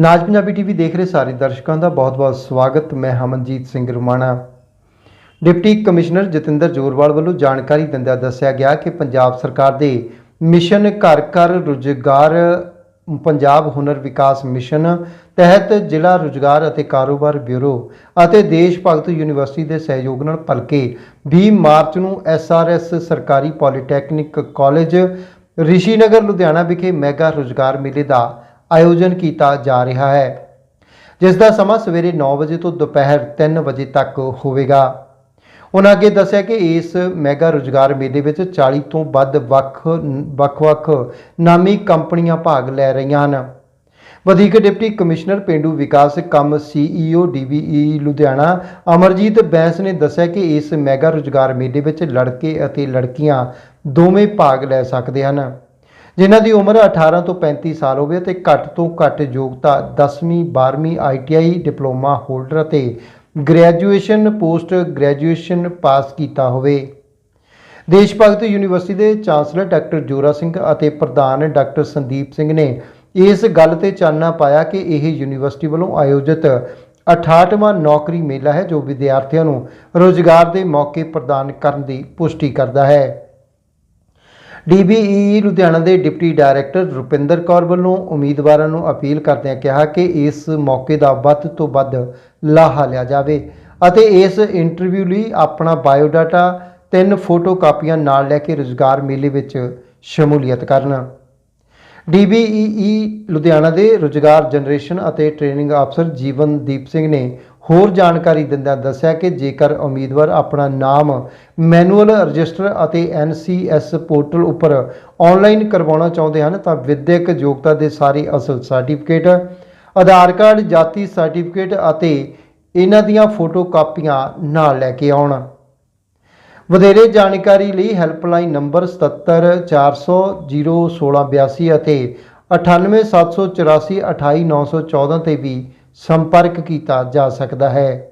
ਨਾਜ Punjabi TV ਦੇਖ ਰਹੇ ਸਾਰੇ ਦਰਸ਼ਕਾਂ ਦਾ ਬਹੁਤ-ਬਹੁਤ ਸਵਾਗਤ। ਮੈਂ ਹਮਨਜੀਤ ਸਿੰਘ ਰੁਮਾਣਾ। ਡਿਪਟੀ ਕਮਿਸ਼ਨਰ ਜਤਿੰਦਰ ਜੋਰਵਾਲ ਵੱਲੋਂ ਜਾਣਕਾਰੀ ਦਿੰਦਿਆਂ ਦੱਸਿਆ ਗਿਆ ਕਿ ਪੰਜਾਬ ਸਰਕਾਰ ਦੇ ਮਿਸ਼ਨ ਘਰ ਘਰ ਰੁਜ਼ਗਾਰ, ਪੰਜਾਬ ਹੁਨਰ ਵਿਕਾਸ ਮਿਸ਼ਨ ਤਹਿਤ ਜ਼ਿਲ੍ਹਾ ਰੁਜ਼ਗਾਰ ਅਤੇ ਕਾਰੋਬਾਰ ਬਿਊਰੋ ਅਤੇ ਦੇਸ਼ ਭਗਤ ਯੂਨੀਵਰਸਿਟੀ ਦੇ ਸਹਿਯੋਗ ਨਾਲ ਭਲਕੇ 20 ਮਾਰਚ ਨੂੰ ਐਸਆਰਐਸ ਸਰਕਾਰੀ ਪੋਲੀਟੈਕਨਿਕ ਕਾਲਜ ਰਿਸ਼ੀਨਗਰ, ਲੁਧਿਆਣਾ ਵਿਖੇ ਮੈਗਾ ਰੁਜ਼ਗਾਰ ਮੇਲੇ ਦਾ ਆਯੋਜਨ ਕੀਤਾ ਜਾ ਰਿਹਾ ਹੈ। ਜਿਸ ਦਾ ਸਮਾਂ ਸਵੇਰੇ 9 ਵਜੇ ਤੋਂ ਦੁਪਹਿਰ 3 ਵਜੇ ਤੱਕ ਹੋਵੇਗਾ। ਉਹਨਾਂ ਅੱਗੇ ਦੱਸਿਆ ਕਿ ਇਸ ਮੈਗਾ ਰੁਜ਼ਗਾਰ ਮੇਲੇ ਵਿੱਚ 40 ਤੋਂ ਵੱਧ ਵੱਖ, ਵੱਖ-ਵੱਖ ਨਾਮੀ ਕੰਪਨੀਆਂ ਭਾਗ ਲੈ ਰਹੀਆਂ ਹਨ। ਵਧੀਕ ਡਿਪਟੀ ਕਮਿਸ਼ਨਰ ਪਿੰਡੂ ਵਿਕਾਸ ਕੰਮ ਸੀਈਓ ਡੀਬੀਈ ਲੁਧਿਆਣਾ ਅਮਰਜੀਤ ਬੈਂਸ ਨੇ ਦੱਸਿਆ ਕਿ ਇਸ ਮੈਗਾ ਰੁਜ਼ਗਾਰ ਮੇਲੇ ਵਿੱਚ ਲੜਕੇ ਅਤੇ ਲੜਕੀਆਂ ਦੋਵੇਂ ਭਾਗ ਲੈ ਸਕਦੇ ਹਨ। ਜਿਨ੍ਹਾਂ ਦੀ ਉਮਰ 18 ਤੋਂ 35 ਸਾਲ ਹੋਵੇ ਅਤੇ ਘੱਟ ਤੋਂ ਘੱਟ ਯੋਗਤਾ 10ਵੀਂ 12ਵੀਂ ਆਈਟੀਆਈ ਡਿਪਲੋਮਾ ਹੋਲਡਰ ਅਤੇ ਗ੍ਰੈਜੂਏਸ਼ਨ, ਪੋਸਟ ਗ੍ਰੈਜੂਏਸ਼ਨ ਪਾਸ ਕੀਤਾ ਹੋਵੇ। ਦੇਸ਼ ਭਗਤ ਯੂਨੀਵਰਸਿਟੀ ਦੇ ਚਾਂਸਲਰ ਡਾਕਟਰ ਜੋਰਾ ਸਿੰਘ ਅਤੇ ਪ੍ਰਧਾਨ ਡਾਕਟਰ ਸੰਦੀਪ ਸਿੰਘ ਨੇ ਇਸ ਗੱਲ ਤੇ ਚਾਨਣਾ ਪਾਇਆ ਕਿ ਇਹ ਯੂਨੀਵਰਸਿਟੀ ਵੱਲੋਂ ਆਯੋਜਿਤ 68ਵਾਂ ਨੌਕਰੀ ਮੇਲਾ ਹੈ ਜੋ ਵਿਦਿਆਰਥੀਆਂ ਨੂੰ ਰੋਜ਼ਗਾਰ ਦੇ ਮੌਕੇ ਪ੍ਰਦਾਨ ਕਰਨ ਦੀ ਪੁਸ਼ਟੀ ਕਰਦਾ ਹੈ। ਡੀਬੀਈ ਲੁਧਿਆਣਾ ਦੇ ਡਿਪਟੀ ਡਾਇਰੈਕਟਰ ਰੁਪਿੰਦਰ ਕੌਰ ਵੱਲੋਂ ਉਮੀਦਵਾਰਾਂ ਨੂੰ ਅਪੀਲ ਕਰਦਿਆਂ ਕਿਹਾ ਕਿ ਇਸ ਮੌਕੇ ਦਾ ਵੱਧ ਤੋਂ ਵੱਧ ਲਾਹਾ ਲਿਆ ਜਾਵੇ ਅਤੇ ਇਸ ਇੰਟਰਵਿਊ ਲਈ ਆਪਣਾ ਬਾਇਓਡਾਟਾ, ਤਿੰਨ ਫੋਟੋ ਕਾਪੀਆਂ ਨਾਲ ਲੈ ਕੇ ਰੁਜ਼ਗਾਰ ਮੇਲੇ ਵਿੱਚ ਸ਼ਮੂਲੀਅਤ ਕਰਨ। ਡੀਬੀਈ ਲੁਧਿਆਣਾ ਦੇ ਰੁਜ਼ਗਾਰ ਜਨਰੇਸ਼ਨ ਅਤੇ ਟ੍ਰੇਨਿੰਗ ਅਫਸਰ ਜੀਵਨਦੀਪ ਸਿੰਘ ਨੇ ਹੋਰ ਜਾਣਕਾਰੀ ਦਿੰਦਿਆਂ ਦੱਸਿਆ ਕਿ ਜੇਕਰ ਉਮੀਦਵਾਰ ਆਪਣਾ ਨਾਮ ਮੈਨੂਅਲ ਰਜਿਸਟਰ ਅਤੇ ਐਨਸੀਐਸ ਪੋਰਟਲ ਉੱਪਰ ਆਨਲਾਈਨ ਕਰਵਾਉਣਾ ਚਾਹੁੰਦੇ ਹਨ, ਤਾਂ ਵਿਦਿਅਕ ਯੋਗਤਾ ਦੇ ਸਾਰੇ ਅਸਲ ਸਰਟੀਫਿਕੇਟ, ਆਧਾਰ ਕਾਰਡ, ਜਾਤੀ ਸਰਟੀਫਿਕੇਟ ਅਤੇ ਇਹਨਾਂ ਦੀਆਂ ਫੋਟੋ ਕਾਪੀਆਂ ਨਾਲ ਲੈ ਕੇ ਆਉਣ। ਵਧੇਰੇ ਜਾਣਕਾਰੀ ਲਈ ਹੈਲਪਲਾਈਨ ਨੰਬਰ 7740016282 ਅਤੇ 9874428914 ਤੇ ਵੀ ਸੰਪਰਕ ਕੀਤਾ ਜਾ ਸਕਦਾ ਹੈ।